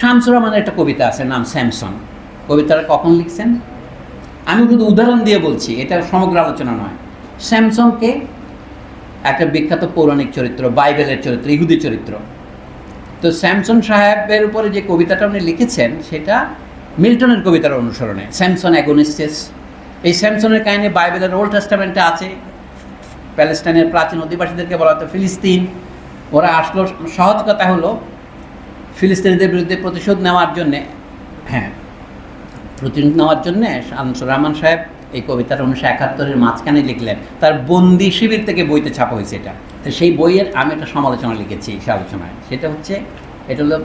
শামসুর রহমানের একটা কবিতা আছে, নাম স্যামসন। কবিতাটা কখন লিখছেন? আমি শুধু উদাহরণ দিয়ে বলছি, এটা সমগ্র আলোচনা নয়। স্যামসংকে একটা বিখ্যাত পৌরাণিক চরিত্র, বাইবেলের চরিত্র, ইহুদি চরিত্র। তো স্যামসন সাহেবের উপরে যে কবিতাটা উনি লিখেছেন, সেটা মিল্টনের কবিতার অনুসরণে, স্যামসন অ্যাগোনিস্টেস। এই স্যামসনের কাহিনী বাইবেলের ওল্ড টেস্টামেন্টে আছে। প্যালেস্টাইনের প্রাচীন অধিবাসীদেরকে বলা হতো ফিলিস্তিন। ওরা আসলো, সহজ কথা হলো ফিলিস্তিনিদের বিরুদ্ধে প্রতিশোধ নেওয়ার জন্যে হ্যাঁ প্রতিশোধ নেওয়ার জন্যে শামসুর রহমান সাহেব এই কবিতার উনিশশো একাত্তরের মাঝখানে লিখলেন, তার বন্দি শিবির থেকে বইতে ছাপা হয়েছে এটা। তো সেই বইয়ের আমি একটা সমালোচনা লিখেছি সে আলোচনায় সেটা হচ্ছে, এটা হলো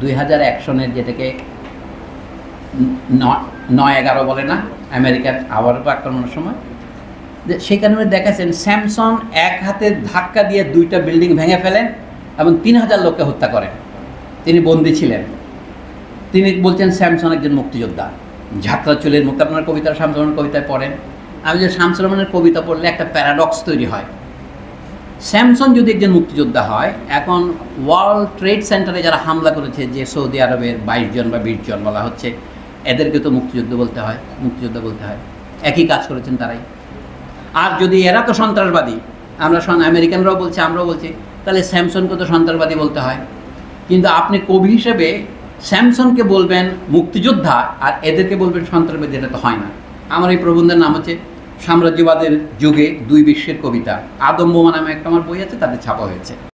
দুই হাজার এক সনের যেটাকে নয় এগারো বলে না, আমেরিকার আবার আক্রমণের সময়। সেখানে দেখাচ্ছেন স্যামসং এক হাতে ধাক্কা দিয়ে দুইটা বিল্ডিং ভেঙে ফেলেন এবং তিন হাজার লোককে হত্যা করেন। তিনি বন্দী ছিলেন। তিনি বলছেন, স্যামসন একজন মুক্তিযোদ্ধা। যাত্রা চুলের মুক্তি, আপনার কবিতা শামসুরমানের কবিতায় পড়েন। আমি যে শামসুরমানের কবিতা পড়লে একটা প্যারাডক্স তৈরি হয়। স্যামসং যদি একজন মুক্তিযোদ্ধা হয়, এখন ওয়ার্ল্ড ট্রেড সেন্টারে যারা হামলা করেছে, যে সৌদি আরবের বাইশ জন বা বিশ জন বলা হচ্ছে, এদেরকে তো মুক্তিযুদ্ধ বলতে হয়, মুক্তিযোদ্ধা বলতে হয়। একই কাজ করেছেন তারাই। আর যদি এরা তো সন্ত্রাসবাদী, আমরা আমেরিকানরাও বলছি, আমরাও বলছি, তাহলে স্যামসনকে তো সন্ত্রাসবাদী বলতে হয়। কিন্তু আপনি কবি হিসেবে স্যামসনকে বলবেন মুক্তিযোদ্ধা আর এদেরকে বলবেন সন্ত্রাসবাদী, এটা তো হয় না। আমার এই প্রবন্ধের নাম হচ্ছে সাম্রাজ্যবাদের যুগে দুই বিশ্বের কবিতা। আদম্বমা নামে একটা আমার বই আছে, তাতে ছাপা হয়েছে।